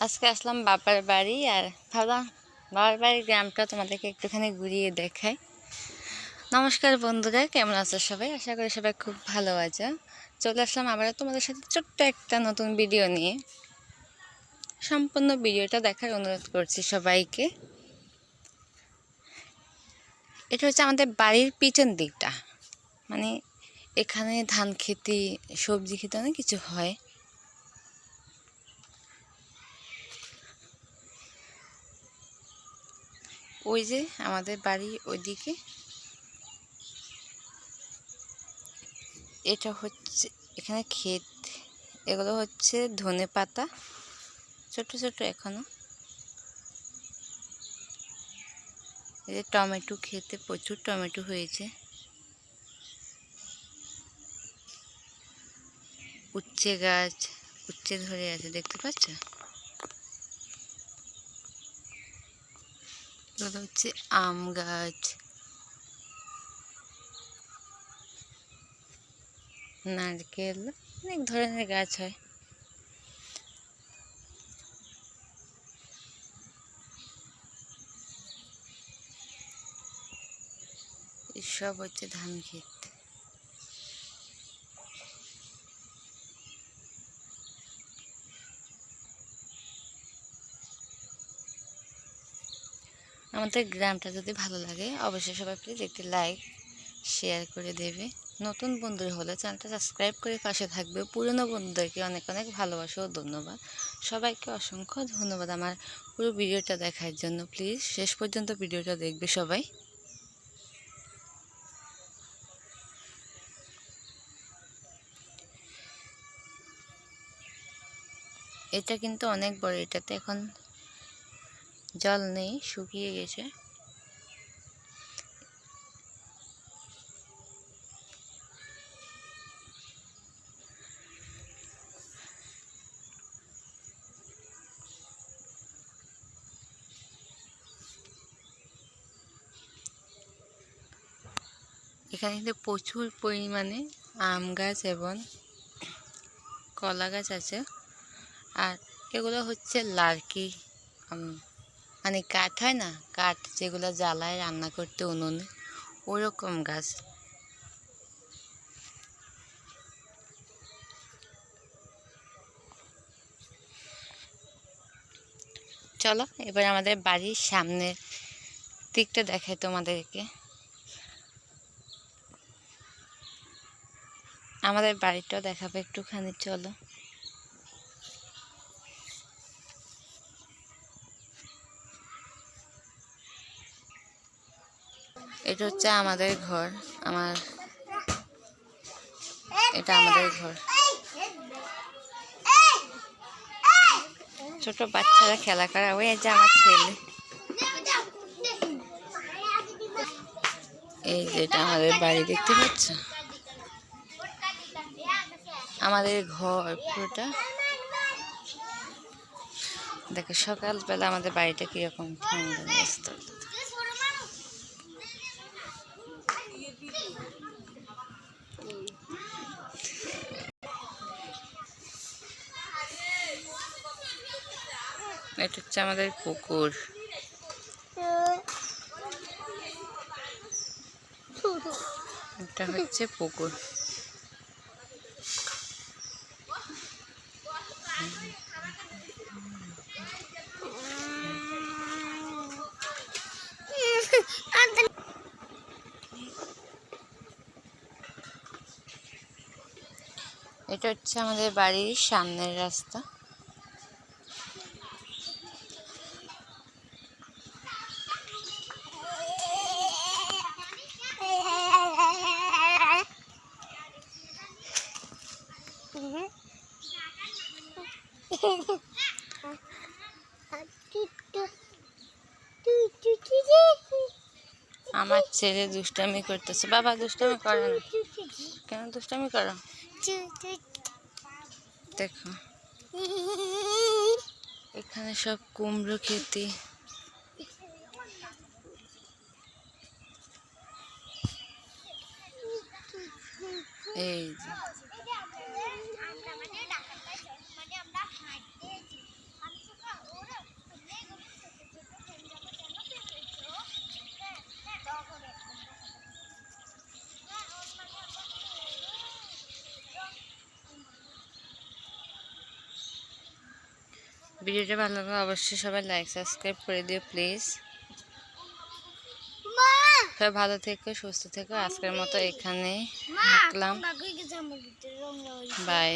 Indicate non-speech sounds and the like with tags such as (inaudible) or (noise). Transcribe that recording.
আজকে আসলাম বাবার বাড়ি আর ভাবলাম বাবার বাড়ির গ্রামটা তোমাদেরকে একটুখানি ঘুরিয়ে দেখাই। নমস্কার বন্ধুরা, কেমন আছো সবাই? আশা করি সবাই খুব ভালো আছো। চলে আসলাম আবার তোমাদের সাথে ছোট্ট একটা নতুন ভিডিও নিয়ে। সম্পূর্ণ ভিডিওটা দেখার অনুরোধ করছি সবাইকে। এটা হচ্ছে আমাদের বাড়ির পিছন দিকটা। মানে এখানে ধান খেতি, সবজি খেতে অনেক কিছু হয়। ওই যে আমাদের বাড়ি ওইদিকে। এটা হচ্ছে এখানে ক্ষেত। এগুলো হচ্ছে ধনে পাতা। ছোট ছোট এখনও। এই টমেটো খেতে প্রচুর টমেটো হয়েছে। উচ্ছে গাছ, উচ্ছে ধরে আছে, দেখতে পাচ্ছ? এগুলো হচ্ছে আম গাছ। নারকেল অনেক ধরনের গাছ হয়। সব হচ্ছে ধান ক্ষেত। আমাদের গ্রামটা যদি ভালো লাগে, অবশ্যই সবাই প্লিজ একটি লাইক শেয়ার করে দেবে। নতুন বন্ধু হলে চ্যানেলটা সাবস্ক্রাইব করে পাশে থাকবে। পুরনো বন্ধুদেরকে অনেক অনেক ভালোবাসা ও ধন্যবাদ। সবাইকে অসংখ্য ধন্যবাদ আমার পুরো ভিডিওটা দেখার জন্য। প্লিজ শেষ পর্যন্ত ভিডিওটা দেখবে সবাই। এটা কিন্তু অনেক বড়, এটাতে এখন জল নেই, শুকিয়ে গেছে। এখানে কিন্তু প্রচুর পরিমাণে আম গাছ এবং কলা গাছ আছে। আর এগুলো হচ্ছে লার্কি মানে কাঠ হয় না? কাঠ যেগুলো জ্বালায় রান্না করতে উনুনে। ওরকম গাছ। চলো, এবার আমাদের বাড়ির সামনের দিকটা দেখায় তোমাদেরকে। আমাদের বাড়িটাও দেখাবে একটুখানি, চলো। এটা হচ্ছে আমাদের ঘর আমার এটা আমাদের ঘর। ছোট বাচ্চারা খেলা করা ওই যে আমার ছেলে। এই যে এটা আমাদের বাড়ি দেখতে পাচ্ছ? আমাদের ঘর পুরোটা। দেখো সকালবেলা আমাদের বাড়িটা কীরকম ঠান্ডা ব্যস্ত এটা হচ্ছে আমাদের পুকুর। এটা হচ্ছে পুকুর। এটা হচ্ছে আমাদের বাড়ির সামনের রাস্তা। (laughs) আমার ছেলে দুষ্টামি করতেছে। বাবা দুষ্টামি করে না। কেন দুষ্টামি করো? দেখো। এখানে সব কুমড়ো খেতে। এই যে। ভিডিওটা ভালো লাগলে অবশ্যই সবাই লাইক সাবস্ক্রাইব করে দিও প্লিজ সবাই ভালো থেকো সুস্থ থেকো। আজকের মতো এখানে রাখলাম। বাই